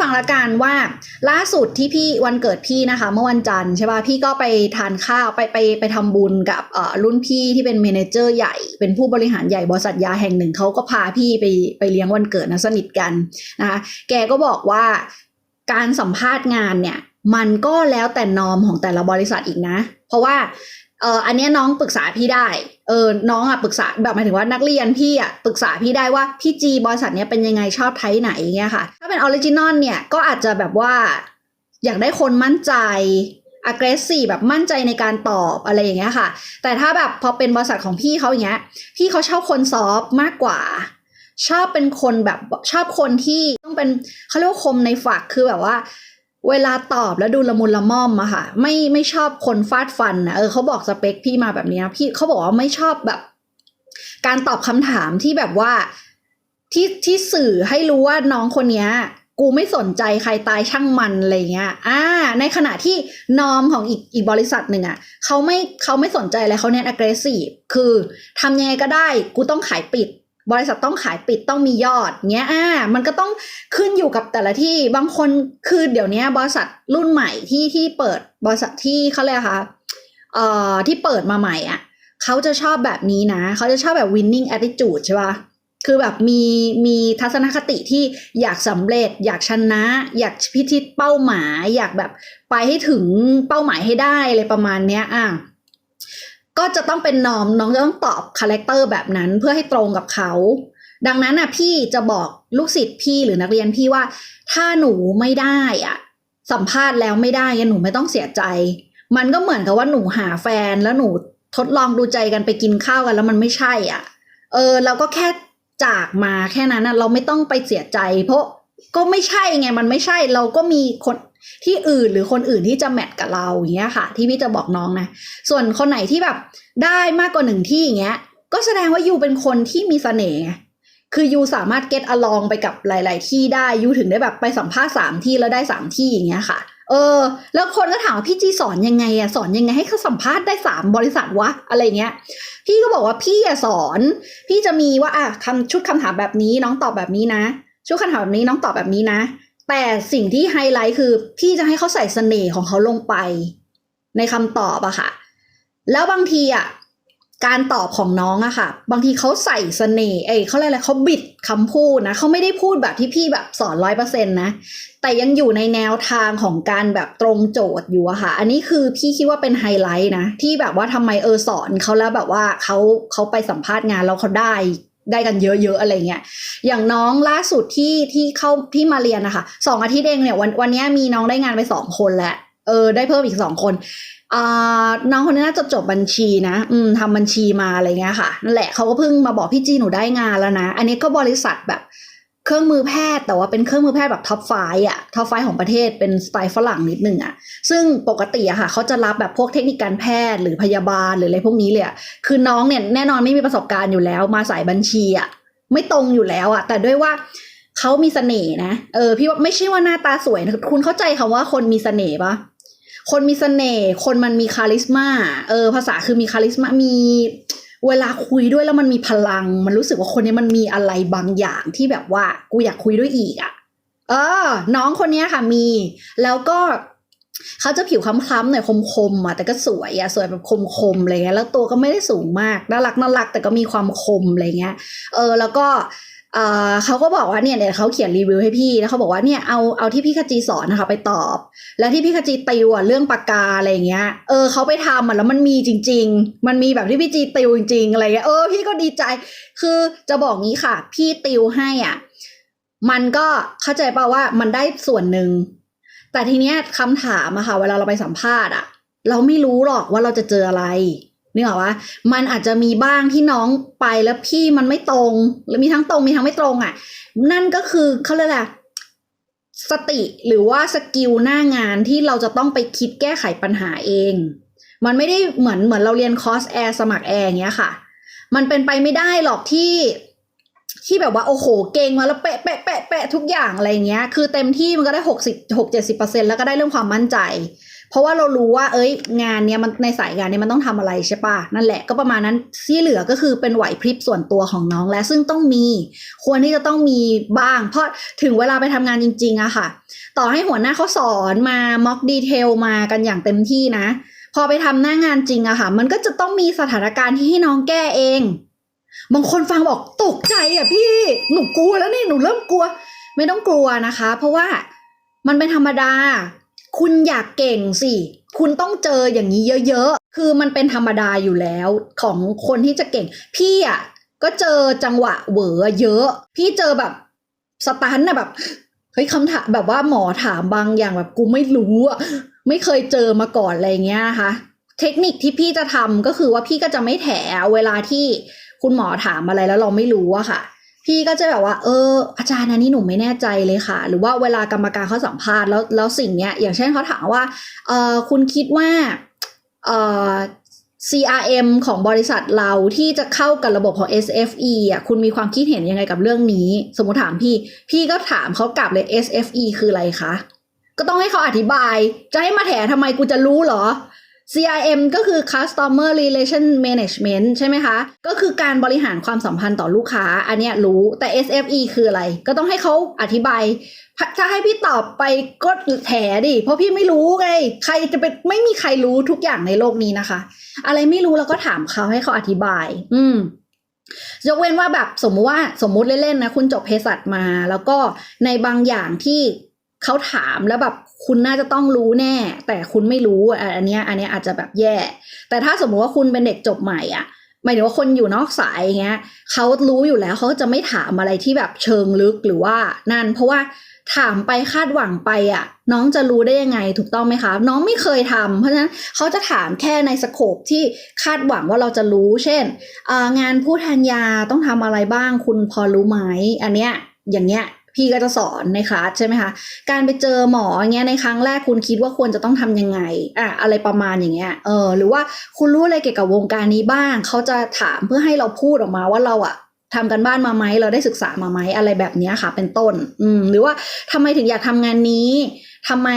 ฟังละกันว่าล่าสุดที่พี่วันเกิดพี่นะคะ เมื่อวันจันทร์ใช่ป่ะพี่ก็ไปทานข้าวไปไปไปทำบุญกับเอ่อรุ่นพี่ที่เป็นเมนเจอร์ใหญ่ เป็นผู้บริหารใหญ่บริษัทยาแห่งหนึ่งเขาก็พาพี่ไปไปเลี้ยงวันเกิดนะสนิทกันนะคะแกก็บอกว่าการสัมภาษณ์งานเนี่ยมันก็แล้วแต่นอมของแต่ละบริษัทอีกนะ เพราะว่า เอออันนี้น้องปรึกษาพี่ได้ เออ น้องอะปรึกษาแบบหมายถึงว่านักเรียนพี่อะปรึกษาพี่ได้ว่าพี่จีบริษัทเนี้ยเป็นยังไงชอบไทป์ไหนอย่างเงี้ยค่ะ ถ้าเป็นออริจินอลเนี่ยก็อาจจะแบบว่า อยากได้คนมั่นใจ aggressive แบบมั่นใจในการตอบอะไรอย่างเงี้ยค่ะ แต่ถ้าแบบพอเป็นบริษัทของพี่เขาอย่างเงี้ย พี่เขาชอบคนซอฟต์มากกว่า ชอบเป็นคนแบบชอบคนที่ต้องเป็นเขาเรียกว่าคมในฝักคือแบบว่า เวลาตอบแล้วดูละมุนละม่อมอะค่ะ ไม่ไม่ชอบคนฟาดฟันนะเออเขาบอกสเปคพี่มาแบบนี้พี่เขาบอกว่าไม่ชอบแบบ การตอบคำถามที่แบบว่าที่ที่สื่อให้รู้ว่าน้องคนนี้กูไม่สนใจใครตายช่างมันอะไรเงี้ย อ่า ในขณะที่นอมของอีกอีกบริษัทหนึ่งอะเขาไม่เขาไม่สนใจอะไรเขาเน้น aggressive คือทำยังไงก็ได้ กูต้องขายปิด บริษัทต้องขายปิดต้องมียอดเงี้ยอ่ามันก็ต้องขึ้นอยู่กับแต่ละที่บางคนคือเดี๋ยวนี้บริษัทรุ่นใหม่ที่ที่เปิดบริษัทที่เขาเรียกค่ะเอ่อที่เปิดมาใหม่อะเขาจะชอบแบบนี้นะ เขาจะชอบแบบ winning attitude ใช่ปะคือแบบมีมีทัศนคติที่อยากสำเร็จ อยากชนะ อยากพิชิตเป้าหมาย อยากแบบไปให้ถึงเป้าหมายให้ได้อะไรประมาณเนี้ยอะ ก็จะต้องเป็นนอมน้องจะต้องตอบคาแรคเตอร์แบบนั้นเพื่อให้ตรงกับเขา ดังนั้นน่ะพี่จะบอกลูกศิษย์พี่หรือนักเรียนพี่ว่า ถ้าหนูไม่ได้อะ สัมภาษณ์แล้วไม่ได้หนูไม่ต้องเสียใจ มันก็เหมือนกับว่าหนูหาแฟนแล้วหนูทดลองดูใจกันไปกินข้าวกันแล้วมันไม่ใช่อะ เออ เราก็แค่จากมาแค่นั้นนะเราไม่ต้องไปเสียใจ เพราะก็ไม่ใช่ไงมันไม่ใช่ เราก็มีคน ที่อื่นหรือคนอื่นที่จะแมทกับเราอย่างเงี้ยค่ะ ที่พี่จะบอกน้องนะ ส่วนคนไหนที่แบบได้มากกว่าหนึ่งที่อย่างเงี้ย ก็แสดงว่ายูเป็นคนที่มีเสน่ห์คือยูสามารถ get along ไปกับหลาย ๆ ที่ได้ยูถึงได้แบบไปสัมภาษณ์สามที่แล้วได้สามที่อย่างเงี้ยค่ะเออ แล้วคนก็ถามว่าพี่จีสอนยังไงอะสอนยังไงให้เขาสัมภาษณ์ได้สามบริษัทวะอะไรเงี้ย พี่ก็บอกว่าพี่อะสอน พี่จะมีว่าอะคำชุดคำถามแบบนี้น้องตอบแบบนี้นะ ชุดคำถามแบบนี้น้องตอบแบบนี้นะ แต่สิ่งที่ไฮไลท์คือพี่จะให้เขาใส่เสน่ห์ของเขาลงไป ในคำตอบอะค่ะ แล้วบางทีอะการตอบของน้องอะค่ะ บางทีเขาใส่เสน่ห์เอ้ยเขาอะไรเขาบิดคำพูดนะเขาไม่ได้พูดแบบที่พี่แบบสอนร้อยเปอร์เซ็นต์นะ แต่ยังอยู่ในแนวทางของการแบบตรงโจทย์อยู่อะค่ะ อันนี้คือพี่คิดว่าเป็นไฮไลท์นะ ที่แบบว่าทำไมเออสอนเขาแล้วแบบว่าเขาเขาไปสัมภาษณ์งานแล้วเขาได้ ได้กันเยอะๆอะไรเงี้ย อย่างน้องล่าสุดที่ที่เข้าที่มาเรียนนะคะสองอาทิตย์เองเนี่ยวันวันนี้มีน้องได้งานไปสองคนแล้วเออได้เพิ่มอีกสองคนอ่าน้องคนนี้น่าจะจบบัญชีนะ อืมทำบัญชีมาอะไรเงี้ยค่ะนั่นแหละเขาก็เพิ่งมาบอกพี่จีหนูได้งานแล้วนะ อันนี้ก็บริษัทแบบ เครื่องมือแพทย์แต่ว่าเป็นเครื่องมือแพทย์แบบท็อปไฟอะท็อปไฟของประเทศเป็นสไตล์ฝรั่งนิดนึงอะซึ่งปกติอะค่ะเขาจะรับแบบพวกเทคนิคการแพทย์หรือพยาบาลหรืออะไรพวกนี้เลยคือน้องเนี่ยแน่นอนไม่มีประสบการณ์อยู่แล้ว มาสายบัญชีอะไม่ตรงอยู่แล้วอะแต่ด้วยว่าเขามีเสน่ห์นะเออพี่ว่าไม่ใช่ว่าหน้าตาสวยนะคุณเข้าใจคำว่าคนมีเสน่ห์ปะคนมีเสน่ห์คนมันมีคาลิสมาเออภาษาคือมีคาลิสมามี เวลาคุยด้วยแล้วมันมีพลัง มันรู้สึกว่าคนนี้มันมีอะไรบางอย่างที่แบบว่ากูอยากคุยด้วยอีกอะ่ะ เออ น้องคนนี้ค่ะมี แล้วก็เขาจะผิวคล้ำๆหน่อยคมๆอะแต่ก็สวยอะสวยแบบคมๆอะไรเงี้ยแล้วตัวก็ไม่ได้สูงมากน่ารักน่ารักแต่ก็มีความคมอะไรเงี้ย เออ แล้วก็ เขาก็บอกว่าเนี่ยเดี๋ยวเขาเขียนรีวิวให้พี่แล้วเขาบอกว่าเนี่ยเอาเอาที่พี่ขจีสอนนะคะไปตอบ แล้วที่พี่ขจีติวอะเรื่องปากกาอะไรเงี้ยเออเขาไปทำอะแล้วมันมีจริง ๆ มันมีแบบที่พี่จีติวจริงๆอะไรเงี้ยเออพี่ก็ดีใจ คือจะบอกงี้ค่ะ พี่ติวให้อะมันก็เข้าใจป่าว่ามันได้ส่วนหนึ่งแต่ทีเนี้ยคำถามอะค่ะ เวลาเราไปสัมภาษณ์อะเราไม่รู้หรอกว่าเราจะเจออะไร นึกออกว่ามันอาจจะมีบ้างที่น้องไปแล้วพี่มันไม่ตรงหรือมีทั้งตรงมีทั้งไม่ตรงอะนั่นก็คือเขาเรียกอะไรสติหรือว่าสกิลหน้างานที่เราจะต้องไปคิดแก้ไขปัญหาเอง มันไม่ได้เหมือนเหมือนเราเรียนคอร์สแอร์สมัครแอร์อย่างเงี้ยค่ะ มันเป็นไปไม่ได้หรอกที่ที่แบบว่าโอ้โหเก่งมาแล้วเป๊ะเป๊ะเป๊ะเป๊ะทุกอย่างอะไรเงี้ย คือเต็มที่มันก็ได้หกสิบหกเจ็ดสิบเปอร์เซ็นแล้วก็ได้เรื่องความมั่นใจ เพราะว่าเรารู้ว่า เอ้ย งานเนี้ยมันในสายงานเนี้ยมันต้องทำอะไรใช่ปะนั่นแหละก็ประมาณนั้นที่เหลือก็คือเป็นไหวพริบส่วนตัวของน้องและซึ่งต้องมี ควรที่จะต้องมีบ้าง เพราะถึงเวลาไปทำงานจริงๆอะค่ะ ต่อให้หัวหน้าเขาสอนมาม็อกดีเทลมากันอย่างเต็มที่นะ พอไปทำหน้างานจริงอะค่ะ มันก็จะต้องมีสถานการณ์ที่ให้น้องแก้เอง บางคนฟังบอกตกใจอะพี่หนูกลัวแล้วนี่หนูเริ่มกลัว ไม่ต้องกลัวนะคะ เพราะว่ามันเป็นธรรมดา คุณอยากเก่งสิ คุณต้องเจออย่างนี้เยอะๆ คือมันเป็นธรรมดาอยู่แล้วของคนที่จะเก่ง พี่อะก็เจอจังหวะเหวอเยอะ พี่เจอแบบสตันน่ะแบบเฮ้ยคำถามแบบว่าหมอถามบางอย่างแบบกูไม่รู้อะไม่เคยเจอมาก่อนอะไรเงี้ยนะคะเทคนิคที่พี่จะทำก็คือว่าพี่ก็จะไม่แถเวลาที่คุณหมอถามอะไรแล้วเราไม่รู้อะค่ะ พี่ก็จะแบบว่า เออ อาจารย์อันนี้หนูไม่แน่ใจเลยค่ะ หรือว่าเวลากรรมการเขาสัมภาษณ์แล้วแล้วสิ่งเนี้ย อย่างเช่นเขาถามว่า เออคุณคิดว่าเออ CRM ของบริษัทเราที่จะเข้ากับระบบของ SFE อะคุณมีความคิดเห็นยังไงกับเรื่องนี้ สมมติถามพี่ พี่ก็ถามเขากลับเลย SFE คืออะไรคะ ก็ต้องให้เขาอธิบาย จะให้มาแถทำไมกูจะรู้เหรอ CRM ก็คือ Customer Relation Management ใช่ไหมคะ ก็คือการบริหารความสัมพันธ์ต่อลูกค้า อันเนี้ยรู้แต่ SFE คืออะไร ก็ต้องให้เขาอธิบาย ถ้าให้พี่ตอบไปก็แถดิ เพราะพี่ไม่รู้ไง ใครจะเป็นไม่มีใครรู้ทุกอย่างในโลกนี้นะคะ อะไรไม่รู้เราก็ถามเขาให้เขาอธิบาย อืมยกเว้นว่าแบบสมมุติว่าสมมุติเล่นๆนะ คุณจบเภสัชมา แล้วก็ในบางอย่างที่เขาถามแล้วแบบ คุณน่าจะต้องรู้แน่ แต่คุณไม่รู้อันเนี้ยอันเนี้ยอาจจะแบบแย่ แต่ถ้าสมมุติว่าคุณเป็นเด็กจบใหม่อะหมายถึงว่าคนอยู่นอกสายอย่างเงี้ยเขารู้อยู่แล้วเขาจะไม่ถามอะไรที่แบบเชิงลึกหรือว่านั่นเพราะว่าถามไปคาดหวังไปอะ น้องจะรู้ได้ยังไงถูกต้องไหมคะน้องไม่เคยทำเพราะฉะนั้นเขาจะถามแค่ในสโคปที่คาดหวังว่าเราจะรู้ เช่นงานผู้แทนยาต้องทำอะไรบ้างคุณพอรู้ไหมอันเนี้ยอย่างเงี้ย พี่ก็จะสอนในคลาสใช่ไหมคะการไปเจอหมอเงี้ยในครั้งแรกคุณคิดว่าควรจะต้องทำยังไงอะอะไรประมาณอย่างเงี้ยเออหรือว่าคุณรู้อะไรเกี่ยวกับวงการนี้บ้าง เขาจะถามเพื่อให้เราพูดออกมาว่าเราอะทำกันบ้านมาไหมเราได้ศึกษามาไหมอะไรแบบนี้ค่ะ เป็นต้น อืมหรือว่าทำไมถึงอยากทำงานนี้ทำไม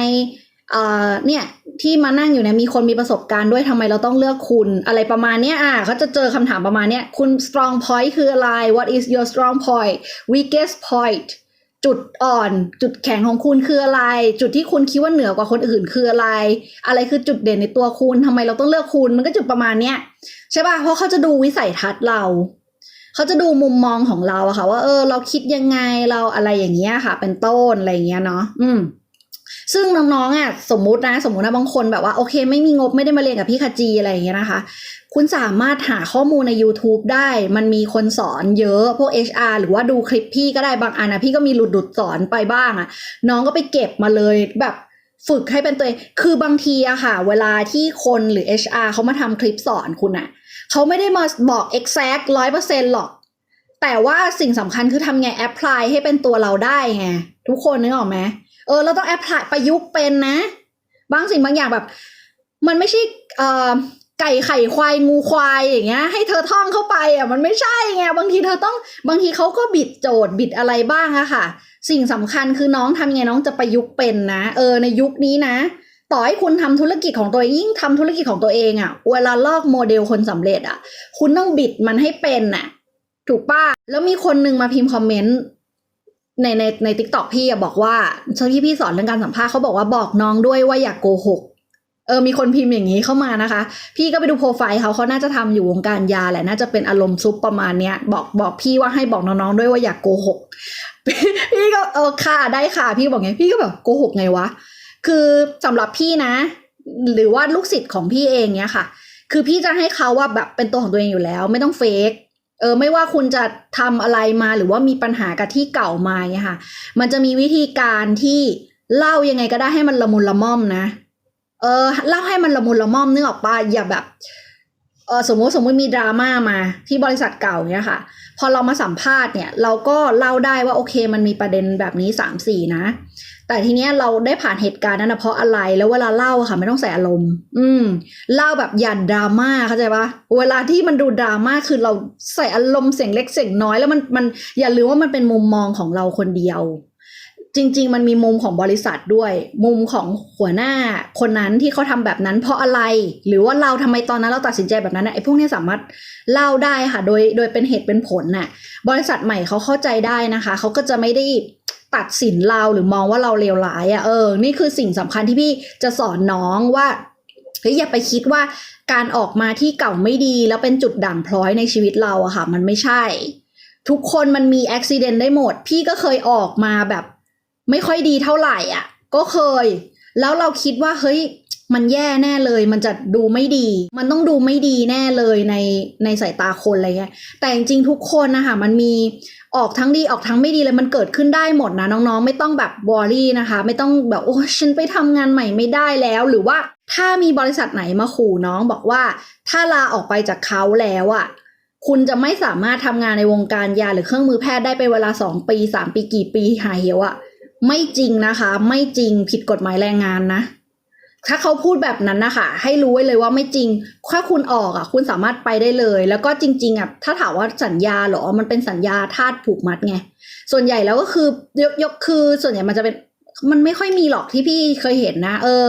เอ่อเนี่ยที่มานั่งอยู่เนี่ยมีคนมีประสบการณ์ด้วยทำไมเราต้องเลือกคุณ อะไรประมาณเนี้ยอะเขาจะเจอคำถามประมาณเนี้ยคุณ strong point คืออะไร what is your strong point weakest point จุดอ่อน จุดแข็งของคุณคืออะไร จุดที่คุณคิดว่าเหนือกว่าคนอื่นคืออะไร อะไรคือจุดเด่นในตัวคุณทำไมเราต้องเลือกคุณมันก็จุดประมาณเนี้ยใช่ป่ะเพราะเขาจะดูวิสัยทัศน์เราเขาจะดูมุมมองของเราอะค่ะ ว่าเออ เราคิดยังไงเราอะไรอย่างเงี้ยค่ะ เป็นต้นอะไรอย่างเงี้ยเนาะอืม ซึ่งน้องๆอะสมมุตินะ สมมุตินะบางคนแบบว่าโอเค ไม่มีงบไม่ได้มาเรียนกับพี่คาจีอะไรอย่างเงี้ยนะคะ คุณสามารถหาข้อมูลใน YouTube ได้ มันมีคนสอนเยอะพวก HR หรือว่าดูคลิปพี่ก็ได้บางอันนะพี่ก็มีหลุดดุดสอนไปบ้างอะน้องก็ไปเก็บมาเลยแบบฝึกให้เป็นตัวเอง คือบางทีอะค่ะ เวลาที่คนหรือ HR เขามาทำคลิปสอนคุณอะเขาไม่ได้มาบอก exact ร้อยเปอร์เซ็นหรอก แต่ว่าสิ่งสำคัญคือทำไง apply ให้เป็นตัวเราได้ไง ทุกคนนึกออกไหม ออเราต้อง apply ประยุกต์เป็นนะ บางสิ่งบางอย่างแบบ มันไม่ใช่เอ่อไก่ไข่ควายงูควายอย่างเงี้ย ให้เธอท่องเข้าไปอะมันไม่ใช่ไงบางทีเธอต้องบางทีเขาก็บิดโจทย์บิดอะไรบ้างอะค่ะ สิ่งสำคัญคือน้องทำไงน้องจะประยุกต์เป็นนะเออในยุคนี้นะ ต่อให้คุณทำธุรกิจของตัวเองยิ่งทำธุรกิจของตัวเองอะเวลาลอกโมเดลคนสำเร็จอะคุณต้องบิดมันให้เป็นน่ะ ถูกป้ะแล้วมีคนหนึ่งมาพิมพ์คอมเมนต์ ในในในทิกตอกพี่อะบอกว่าที่พี่สอนเรื่องการสัมภาษณ์เขาบอกว่าบอกน้องด้วยว่าอย่ากโกหกเออมีคนพิมพ์อย่างนี้เข้ามานะคะ พี่ก็ไปดูโปรไฟล์เขาเขาน่าจะทำอยู่วงการยาแหละน่าจะเป็นอารมณ์ซุปประมาณเนี้ย บอกบอกพี่ว่าให้บอกน้องๆด้วยว่าอย่ากโกหกพี่ก็เออค่ะได้ค่ะ พี่บอกไงพี่ก็แบบโกหกไงวะคือสำหรับพี่นะ หรือว่าลูกศิษย์ของพี่เองเนี้ยค่ะ คือพี่จะให้เขาว่าแบบเป็นตัวของตัวเองอยู่แล้ว ไม่ต้องเฟก เออไม่ว่าคุณจะทำอะไรมาหรือว่ามีปัญหากับที่เก่ามาเนี้ยค่ะ มันจะมีวิธีการที่เล่ายังไงก็ได้ให้มันละมุนละม่อมนะ เออเล่าให้มันละมุนละม่อมนึกออกปะอย่าแบบเออสมมติสมมติมีดราม่ามาที่บริษัทเก่าเนี้ยค่ะ พอเรามาสัมภาษณ์เนี่ย เราก็เล่าได้ว่าโอเค มันมีประเด็นแบบนี้สามสี่นะ แต่ทีเนี้ยเราได้ผ่านเหตุการณ์นั้นนะเพราะอะไรแล้วเวลาเล่าค่ะไม่ต้องใส่อารมณ์ อืมเล่าแบบอย่าดราม่าเข้าใจปะเวลาที่มันดูดราม่าคือเราใส่อารมณ์เสียงเล็กเสียงน้อยแล้วมันมันอย่าลืมว่ามันเป็นมุมมองของเราคนเดียว จริง ๆ มันมีมุมของบริษัทด้วย มุมของหัวหน้าคนนั้นที่เขาทำแบบนั้น เพราะอะไร หรือว่าเราทำไมตอนนั้นเราตัดสินใจแบบนั้นน่ะไอ้พวกนี้สามารถเล่าได้ค่ะ โดยโดยเป็นเหตุเป็นผลน่ะบริษัทใหม่เขาเข้าใจได้นะคะเขาก็จะไม่ได้ ตัดสินเราหรือมองว่าเราเลวร้ายอะ่ะเออ นี่คือสิ่งสำคัญที่พี่จะสอนน้องว่าเฮ้ยอย่าไปคิดว่าการออกมาที่เก่าไม่ดี แล้วเป็นจุดด่างพร้อยในชีวิตเราอะค่ะ มันไม่ใช่ ทุกคนมันมีอุบิเหตุได้หมด พี่ก็เคยออกมาแบบ ไม่ค่อยดีเท่าไหร่อะ ก็เคย แล้วเราคิดว่าเฮ้ย มันแย่แน่เลย มันจะดูไม่ดี มันต้องดูไม่ดีแน่เลยในในสายตาคนอะไรเงี้ย แต่จริงๆทุกคนนะคะมันมีออกทั้งดีออกทั้งไม่ดีเลยมันเกิดขึ้นได้หมดนะน้องๆ ไม่ต้องแบบวอรี่นะคะ ไม่ต้องแบบโอ้ฉันไปทำงานใหม่ไม่ได้แล้ว หรือว่าถ้ามีบริษัทไหนมาขู่น้องบอกว่า ถ้าลาออกไปจากเขาแล้วอะคุณจะไม่สามารถทำงานในวงการยาหรือเครื่องมือแพทย์ได้เป็นเวลาสองปีสามปีกี่ปีหายเหี่ยวอะไม่จริงนะคะ ไม่จริงผิดกฎหมายแรงงานนะ ถ้าเขาพูดแบบนั้นนะคะให้รู้ไว้เลยว่าไม่จริง ถ้าคุณออกอะ คุณสามารถไปได้เลย แล้วก็จริง ๆอะถ้าถามว่าสัญญาหรอมันเป็นสัญญาทาสผูกมัดไงส่วนใหญ่แล้วก็คือยกยกคือส่วนใหญ่มันจะเป็นมันไม่ค่อยมีหรอกที่พี่เคยเห็นนะ เออ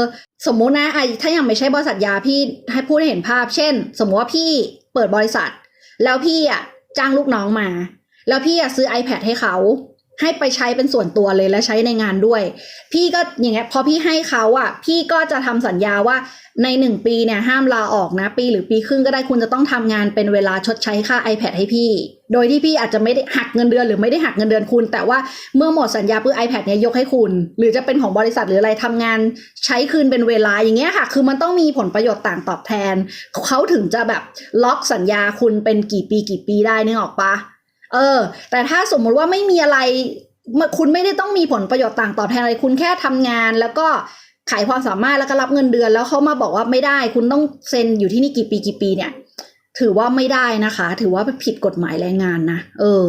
สมมุตินะไอ้ถ้ายังไม่ใช่บริษัทยาพี่ให้พูดให้เห็นภาพ เช่น สมมุติว่าพี่เปิดบริษัท แล้วพี่อะจ้างลูกน้องมา แล้วพี่อะซื้อ iPad ให้เขา ให้ไปใช้เป็นส่วนตัวเลยและใช้ในงานด้วย พี่ก็อย่างเงี้ยพอพี่ให้เขาอะพี่ก็จะทำสัญญาว่าในหนึ่งปีเนี่ยห้ามลาออกนะ ปีหรือปีครึ่งก็ได้คุณจะต้องทำงานเป็นเวลาชดใช้ค่า iPad ให้พี่ โดยที่พี่อาจจะไม่ได้หักเงินเดือนหรือไม่ได้หักเงินเดือนคุณ แต่ว่าเมื่อหมดสัญญาปุ๊บ iPad เนี่ยยกให้คุณ หรือจะเป็นของบริษัทหรืออะไรทำงานใช้คืนเป็นเวลาอย่างเงี้ยค่ะ คือมันต้องมีผลประโยชน์ต่างตอบแทนเขาถึงจะแบบล็อกสัญญาคุณเป็นกี่ปีกี่ปีได้นึกออกปะ เออ แต่ถ้าสมมุติว่าไม่มีอะไรมาคุณไม่ได้ต้องมีผลประโยชน์ต่างตอบแทนอะไรคุณแค่ทำงานแล้วก็ขายความสามารถแล้วก็รับเงินเดือน แล้วเขามาบอกว่าไม่ได้ คุณต้องเซ็นอยู่ที่นี่กี่ปีกี่ปีเนี่ย ถือว่าไม่ได้นะคะ ถือว่าผิดกฎหมายแรงงานนะเออ